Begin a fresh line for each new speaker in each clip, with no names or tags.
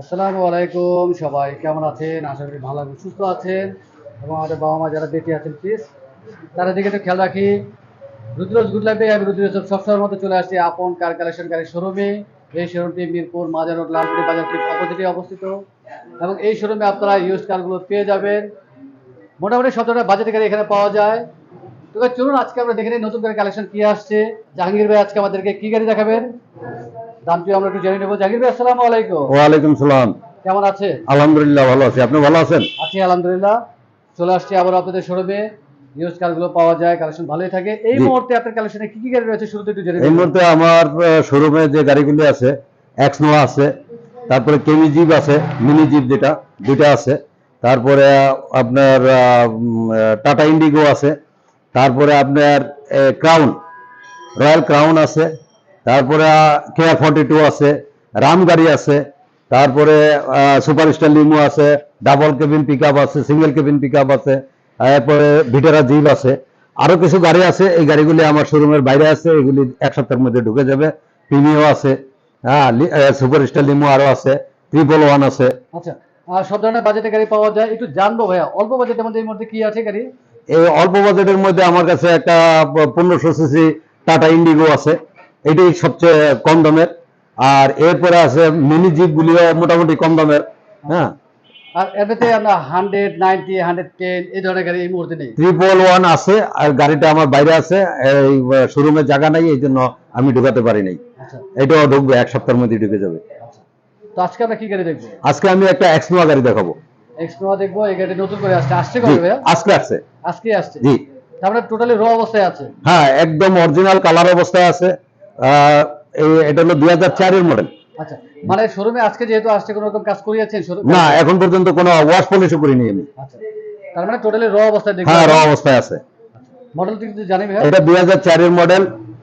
আসসালামু আলাইকুম, সবাই কেমন আছেন? আশা করি ভালো আছেন, সুস্থ আছেন। এবং আমাদের বাবা মা যারা বেঁচে আছেন প্লিজ তারা দিকে একটু খেয়াল রাখি। রুদ্রজ গুড লাইফে আমি রুদ্রজ সবসময়ের মতো চলে আসছি আপন কার কালেকশন গাড়ির শোরুমে এই শোরুমটি মিরপুর, মাজার রোড লালপুরি বাজার অপোজিটে অবস্থিত। এবং এই শোরুমে আপনারা ইউজ কারগুলো পেয়ে যাবেন। মোটামুটি সব ধরনের বাজেটের গাড়ি এখানে পাওয়া যায়। তো এবার চলুন, আজকে আমরা দেখে নতুন করে কালেকশন কি আসছে। জাহাঙ্গীর ভাই আজকে আমাদেরকে কি গাড়ি দেখাবেন? দামটি আমরা একটু জেনে নেব। জাহাঙ্গীর ভাই আসসালামু আলাইকুম।
সালাম।
কেমন আছেন?
আলহামদুলিল্লাহ ভালো আছি। আপনি ভালো আছেন?
আছি আলহামদুলিল্লাহ। চলে আসছি আবার আপনাদের শোরুমে। ইউজ কারগুলো পাওয়া যায় কালেকশন ভালোই থাকে। এই মুহূর্তে আপনার কালেকশনে কি কি গাড়ি রয়েছে শুরুতে একটু জেনে
এই মুহূর্তে আমার শোরুমে যে গাড়িগুলি আছে আছে তারপরে কেমি জিপ আছে মিনি জিপ যেটা দুইটা আছে। তারপরে আপনার টাটা ইন্ডিগো আছে। তারপরে আপনার ক্রাউন রয়্যাল ক্রাউন আছে। তারপরে কেয়ার ফর্টি টু আছে রাম গাড়ি আছে তারপরে সুপার স্টার লিমো আছে ডাবল কেবিন পিক আছে সিঙ্গেল কেবিন পিক আছে তারপরে ভিটেরা জিপ আছে। আরও কিছু গাড়ি আছে এই গাড়িগুলি আমার শোরুমের বাইরে আছে এগুলি এক সপ্তাহের মধ্যে ঢুকে যাবে। প্রিমিও আছে হ্যাঁ সুপার স্টার লিমো আরও আছে ট্রিপল ওয়ান আছে।
আচ্ছা সব ধরনের বাজেটের গাড়ি পাওয়া যায় একটু জানব ভাইয়া অল্প বাজেটের মধ্যে এই মধ্যে কি আছে গাড়ি?
এই অল্প বাজেটের মধ্যে আমার কাছে একটা পনেরোশো সিসি টাটা ইন্ডিগো আছে। এটাই সবচেয়ে কম দামের। আর এরপরে আছে মিনি জিপ গুলিও মোটামুটি কম দামের হ্যাঁ।
আর এমনিতে আমরা হান্ড্রেড নাইনটি হান্ড্রেড টেন এই ধরনের গাড়ি এই মুহূর্তে নেই।
ট্রিপল ওয়ান আছে আর গাড়িটা আমার বাইরে আছে এই শোরুমে জায়গা নাই এই জন্য আমি ঢুকাতে পারি নাই।
আচ্ছা।
এটাও ঢুকবে এক সপ্তাহের মধ্যে ঢুকে যাবে।
আচ্ছা। তো আজকে আমরা কি গাড়ি দেখব?
আজকে আমি একটা এক্সনোয়া গাড়ি দেখাবো।
দেখব এই গাড়ি নতুন করে আসছে। আসছে কবে
আজকে আসছে।
আজকে আসছে?
জি।
তারপরে টোটালি র অবস্থায় আছে?
হ্যাঁ একদম অরিজিনাল কালার অবস্থায় আছে। এটা হলো দুই হাজার চারের মডেল
আচ্ছা মানে শোরুমে আজকে যেহেতু আসছে কোনো রকম কাজ করিয়েছেন
না এখন পর্যন্ত কোনো ওয়াশ পলিশও করিনি আমি।
আচ্ছা তার মানে টোটালি র অবস্থায়
হ্যাঁ র অবস্থায় আছে।
মডেলটি কিন্তু জানি ভাইয়া?
এটা দুই হাজার চারের মডেল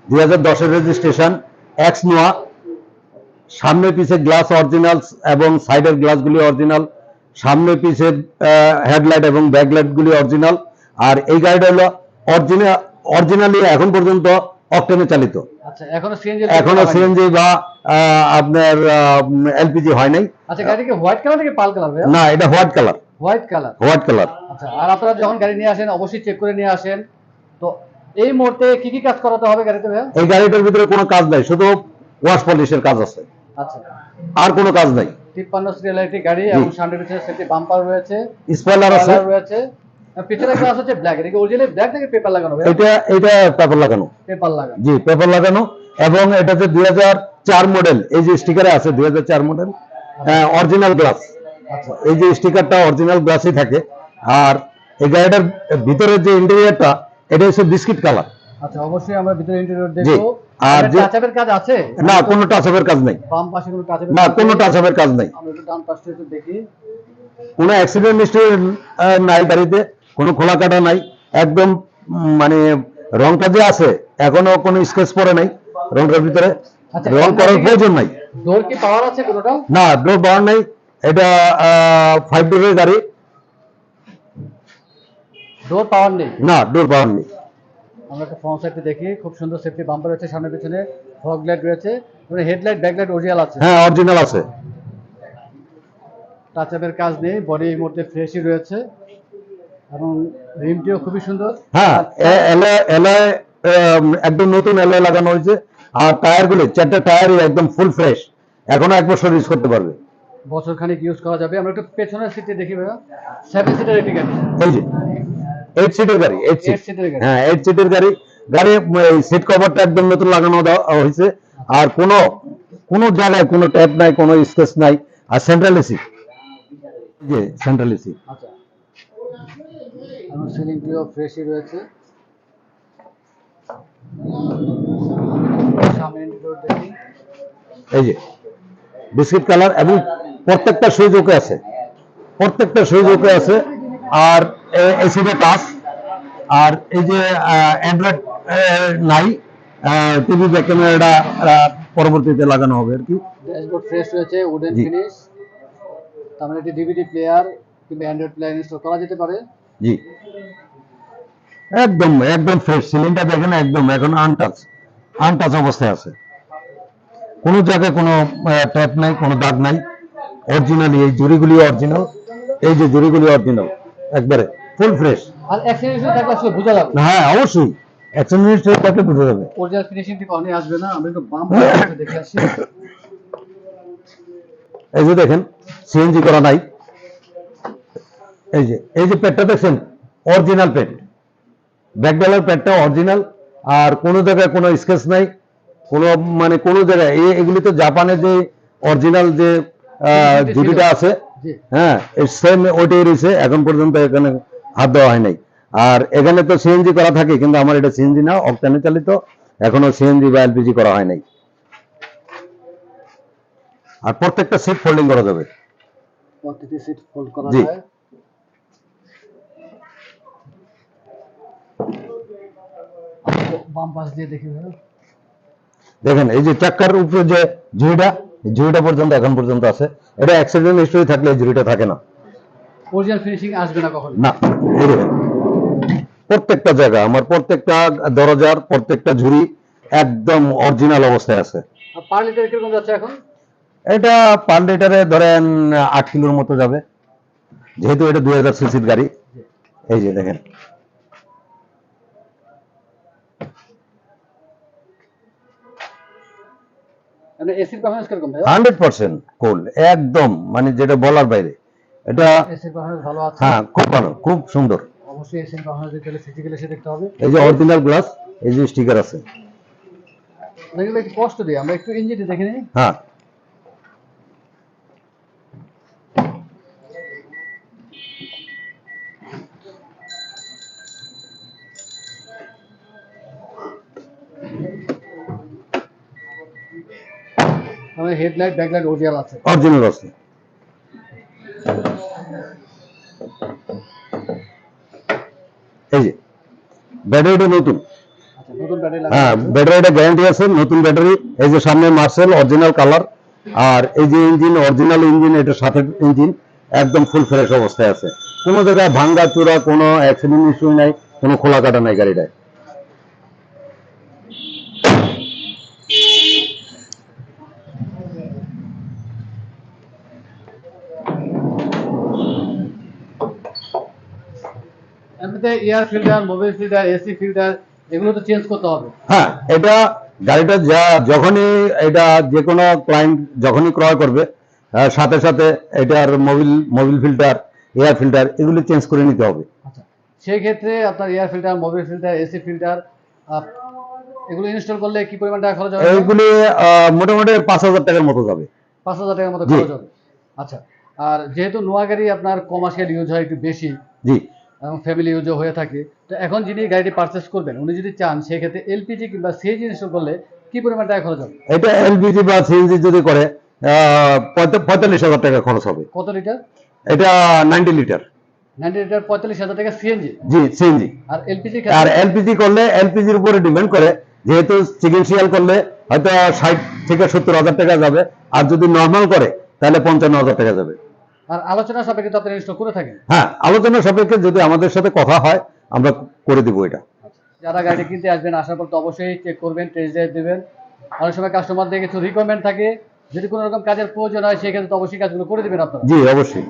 দুই হাজার দশের রেজিস্ট্রেশন এক্স নোয়া। সামনে পিছে গ্লাস অরিজিনাল এবং সাইডের গ্লাসগুলি অরিজিনাল সামনে পিছে হেডলাইট এবং ব্যাকলাইট গুলি অরিজিনাল আর এই গাড়িটা হলো অরিজিনাল অরিজিনালি এখন পর্যন্ত অকটেনে চালিত।
আচ্ছা এখনও সিএনজি
বা আপনার এলপিজি হয় নাই।
আচ্ছা গাড়ি কি হোয়াইট কালার নাকি পাল কালার
না এটা white colour.
White colour.
White colour.
আচ্ছা আর আপনারা যখন গাড়ি নিয়ে আসেন অবশ্যই চেক করে নিয়ে আসেন। তো এই মুহূর্তে কি কি কাজ করাতে হবে গাড়িতে ভাইয়া?
এই গাড়িটার ভিতরে কোনো কাজ নাই শুধু ওয়াশ পলিশের কাজ আছে।
আচ্ছা।
আর কোনো কাজ নাই।
তিপ্পান্ন সিরিয়াল একটি গাড়ি এবং সামনে পিছনে সেটি বাম্পার রয়েছে।
স্পয়লার আছে।
রয়েছে। পিছনে গ্লাস হচ্ছে ব্ল্যাক এটা অরিজিনাল ব্ল্যাক নাকি পেপার লাগানো?
এটা এটা পেপার লাগানো।
পেপার লাগানো।
জি পেপার লাগানো। এবং এটাতে দুই হাজার চার মডেল এই যে স্টিকারে আছে মডেল অরিজিনাল গ্লাস এই যে স্টিকারটা অরিজিনাল গ্লাসই থাকে। আর এই গাড়িটার যে ইন্টেরিয়রটা এটা হচ্ছে বিস্কিট কালার
আচ্ছা অবশ্যই আমরা ভিতরে ইন্টেরিয়র। দেখব।
আর যে-
টাচআপের কাজ আছে?
না কোনো টাচআপের কাজ নাই।
বাম পাশে কোনো টাচআপের
না কোনো টাচআপের কাজ নাই।
আমরা একটু ডান পাশটা একটু দেখি।
কোনো অ্যাক্সিডেন্ট হিস্ট্রি নাই গাড়িতে কোনো খোলা কাটা নাই একদম মানে রংটা যে আছে এখনও কোনো স্কেচ পড়ে নাই রংটার ভিতরে।
আচ্ছা,
রং করার প্রয়োজন নাই।
ডোর কি পাওয়ার আছে কোনোটা
না ডোর পাওয়ার নাই এটা ফাইভ ডোরের গাড়ি।
ডোর পাওয়ার নেই?
না ডোর পাওয়ার নেই।
আমরা একটা ফ্রন্ট সাইডে দেখি খুব সুন্দর সেফটি বাম্পার রয়েছে সামনে পিছনে ফগ লাইট রয়েছে মানে হেডলাইট ব্যাকলাইট অরিজিনাল আছে।
হ্যাঁ অরিজিনাল আছে।
টাচআপের কাজ নেই বডি এই মুহূর্তে ফ্রেশই রয়েছে। এবং রিমটিও খুবই সুন্দর।
হ্যাঁ এ- এলয় এলয় আম, একদম নতুন এলয় লাগানো হয়েছে। আর টায়ার গুলি চারটা টায়ারই একদম ফুল ফ্রেশ এখনও এক বছর ইউজ করতে পারবে।
বছর খানিক ইউজ করা যাবে। আমরা একটু পেছনের সিটে দেখি ভাইয়া। সেভেন সিটার একটি গাড়ি।
এই যে এইট সিটের গাড়ি এইট
এইট সিটের গাড়ি।
হ্যাঁ এইট সিটের গাড়ি। গাড়ি সিট কভারটা একদম নতুন লাগানো হয়েছে। আর কোনো কোনো জায়গায় কোনো ট্যাপ নাই কোনো স্পেস নাই। আর সেন্ট্রাল এসি যে সেন্ট্রাল এসি
আচ্ছা। এবং সিলিংটিও ফ্রেশই রয়েছে।
এই যে বিস্কিট কালার এবং প্রত্যেকটা সুইচ ওকে আছে। প্রত্যেকটা সুইচ ওকে আছে। আর এসিডে টাচ আর এই যে অ্যান্ড্রয়েড নাই। টিভি ব্যাক ক্যামেরাটা পরবর্তীতে লাগানো হবে আর কি।
ড্যাশবোর্ড ফ্রেশ রয়েছে উডেন। ফিনিশ তার মানে একটি ডিভিডি প্লেয়ার কিংবা অ্যান্ড্রয়েড প্লেয়ার ইনস্টল করা যেতে পারে।
জি। একদম একদম ফ্রেশ সিলিন্ডার দেখেন একদম এখন আনটাচ আনটাচ অবস্থায় আছে। কোনো জায়গায় কোনো ট্যাপ নাই কোনো দাগ নাই। অরিজিনালি এই জুড়িগুলি অরিজিনাল এই যে জুড়িগুলি অরিজিনাল একবারে ফুল ফ্রেশ
আর অ্যাক্সিডেন্ট থাকলে আসলে বোঝা যাবে।
হ্যাঁ অবশ্যই। মিনিট থাকলে বুঝে যাবে।
অরিজিনাল ফিনিশিংটি কখনই আসবে না একটু বাম দেখে আসি।
এই যে দেখেন সিএনজি করা নাই। এই যে এই যে পেটটা দেখছেন অরিজিনাল পেট। ব্যাকডালার পেটটা অরিজিনাল আর কোনো জায়গায় কোনো স্কেচ নাই। কোনো মানে কোনো জায়গায় এগুলি তো জাপানের যে অরিজিনাল যে জুটিটা আছে হ্যাঁ সেম ওইটাই রয়েছে এখন পর্যন্ত এখানে হাত দেওয়া হয় নাই। আর এখানে তো সিএনজি করা থাকে কিন্তু আমার এটা সিএনজি না অকটানে চালিত এখনও সিএনজি বা এলপিজি করা হয় নাই। আর প্রত্যেকটা সিট ফোল্ডিং করা যাবে।
প্রত্যেকটি সিট ফোল্ড করা যায়। বাম পাশ দিয়ে দেখি
দেখেন এই যে চাক্কার উপরে যে ঝুড়িটা ঝুড়িটা পর্যন্ত এখন পর্যন্ত আছে। এটা অ্যাক্সিডেন্ট হিস্টরি থাকলে ঝুড়িটা থাকে না।
অরিজিনাল ফিনিশিং আসবে না কখনো?
না এই প্রত্যেকটা জায়গা আমার প্রত্যেকটা দরজার প্রত্যেকটা ঝুড়ি একদম অরিজিনাল অবস্থায় আছে।
পার লিটার কীরকম যাচ্ছে এখন?
এটা পার লিটারে ধরেন আট কিলোর মতো যাবে। যেহেতু এটা দুই হাজার সিসির গাড়ি। এই যে দেখেন।
এসির কীরকম ভাই?
কুল একদম মানে যেটা বলার বাইরে। এটা
এসির ভালো আছে।
হ্যাঁ খুব ভালো খুব সুন্দর।
অবশ্যই এসির পারফরমেন্স দেখতে ফিজিক্যালি এসে দেখতে হবে।
এই যে অরিজিনাল গ্লাস এই যে স্টিকার আছে।
এগুলো একটু কষ্ট দিয়ে আমরা একটু ইঞ্জিনটি দেখে নিই।
হ্যাঁ।
মানে হেডলাইট ব্যাকলাইট অরিজিনাল আছে।
অরিজিনাল আছে। এই যে ব্যাটারিটা নতুন।
আচ্ছা ব্যাটারি
হ্যাঁ ব্যাটারিটা গ্যারান্টি আছে নতুন ব্যাটারি। এই যে সামনে মার্সেল অরিজিনাল কালার। আর এই যে ইঞ্জিন অরিজিনাল ইঞ্জিন এটা সাথে ইঞ্জিন একদম ফুল ফ্রেশ অবস্থায় আছে। কোনো জায়গায় ভাঙ্গা চূড়া কোনো অ্যাক্সিডেন্ট ইস্যু নাই কোনো খোলা কাটা নাই গাড়িটায়।
এমনিতে air filter mobile filter AC filter এগুলো তো চেঞ্জ করতে হবে।
হ্যাঁ এটা গাড়িটা যা যখনই এটা যে কোনো ক্লায়েন্ট যখনই ক্রয় করবে সাথে সাথে এটার mobil mobil filter air filter এগুলি চেঞ্জ করে নিতে হবে।
আচ্ছা সেই ক্ষেত্রে আপনার air filter mobile filter AC filter এগুলো ইনস্টল করলে কি পরিমাণ টাকা খরচ হবে?
এইগুলি আহ, মোটামুটি পাঁচ হাজার টাকার মতো যাবে।
পাঁচ হাজার টাকার মতো খরচ হবে। আচ্ছা আর যেহেতু নোয়া গাড়ি আপনার কমার্শিয়াল ইউজ হয় একটু বেশি
জি।
এবং ফ্যামিলি ইউজও হয়ে থাকে। তো এখন যিনি গাড়িটি পারচেস করবেন উনি যদি চান সেক্ষেত্রে এলপিজি কিংবা সিএনজি ইনস্টল করলে কি পরিমাণ টাকা খরচ হবে?
এটা এলপিজি বা সিএনজি যদি করে পঁয়তাল্লিশ হাজার টাকা খরচ হবে।
কত লিটার
এটা নাইনটি লিটার
নাইনটি লিটার পঁয়তাল্লিশ হাজার টাকা সিএনজি
জি সিএনজি
আর এলপিজি
আর এলপিজি করলে এলপিজির উপরে ডিপেন্ড করে যেহেতু সিকেন্সিয়াল করলে হয়তো ষাট থেকে সত্তর হাজার টাকা যাবে আর যদি নর্মাল করে তাহলে পঞ্চান্ন হাজার টাকা যাবে।
আর আলোচনা সাপেক্ষে তো ইনস্টল করে থাকেন।
হ্যাঁ আলোচনা সাপেক্ষে যদি আমাদের সাথে কথা হয় আমরা করে দিব এটা।
যারা গাড়ি কিনতে আসবেন আসার পর তো অবশ্যই চেক করবেন টেস্ট ড্রাইভ দেবেন। অনেক সময় কাস্টমারদের কিছু রিকোয়ারমেন্ট থাকে যদি কোনো রকম কাজের প্রয়োজন হয় সেক্ষেত্রে তো অবশ্যই কাজগুলো করে দেবেন আপনারা।
জি অবশ্যই।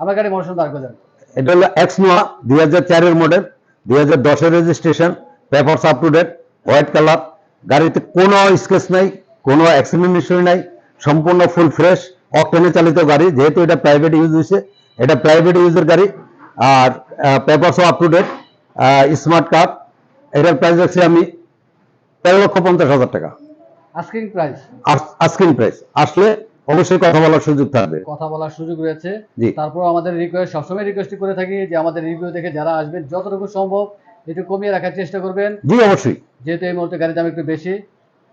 আমার গাড়ি মনে দাঁড় করে দেন
এটা হলো এক্স নোয়া দুই হাজার চারের মডেল দুই হাজার দশের registration papers up to date white colour গাড়িতে কোনো স্কেচ নাই কোনো অ্যাক্সিডেন্ট হিস্টরি নাই সম্পূর্ণ ফুল ফ্রেশ অকটেনে চালিত গাড়ি যেহেতু এটা প্রাইভেট ইউজ হয়েছে এটা প্রাইভেট ইউজের গাড়ি। আর পেপারসও up to date smart card এটার প্রাইস আছে আমি তেরো লক্ষ পঞ্চাশ হাজার টাকা।
আস্কিং প্রাইস
আস্কিং প্রাইস আসলে অবশ্যই কথা বলার সুযোগ থাকবে।
কথা বলার সুযোগ রয়েছে। তারপর আমাদের রিকোয়েস্ট সবসময় রিকোয়েস্ট করে থাকি যে আমাদের রিভিউ দেখে যারা আসবেন যতটুকু সম্ভব একটু কমিয়ে রাখার চেষ্টা করবেন।
জি অবশ্যই।
যেহেতু এই মুহূর্তে গাড়ির দাম একটু বেশি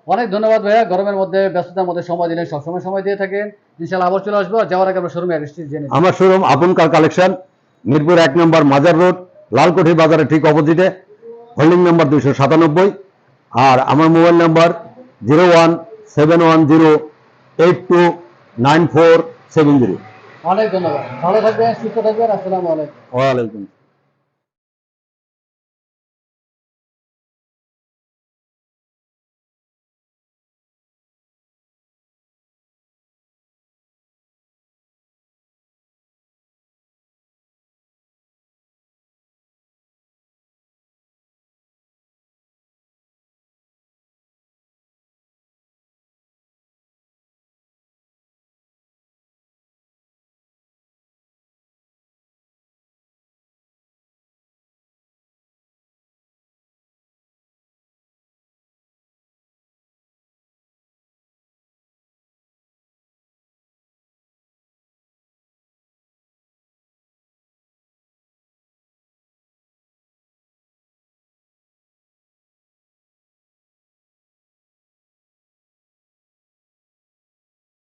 অনেক ধন্যবাদ ভাইয়া। গরমের মধ্যে ব্যস্ততার মধ্যে সময় দিলেন সবসময় সময় দিয়ে থাকেন। ইনশাল্লাহ আবার চলে আসব। যাওয়ার আগে আমরা শোরুমে অ্যাড্রেসটি জেনে
আমার শোরুম আপন কার কালেকশন মিরপুর এক নম্বর মাজার রোড লালকুঠি বাজারের ঠিক অপোজিটে হোল্ডিং নাম্বার দুইশো সাতানব্বই। আর আমার mobile number zero one seven one zero eight two nine four seven zero.
অনেক ধন্যবাদ। ভালো থাকবেন সুস্থ থাকবেন। আসসালামু আলাইকুম।
ওয়ালাইকুম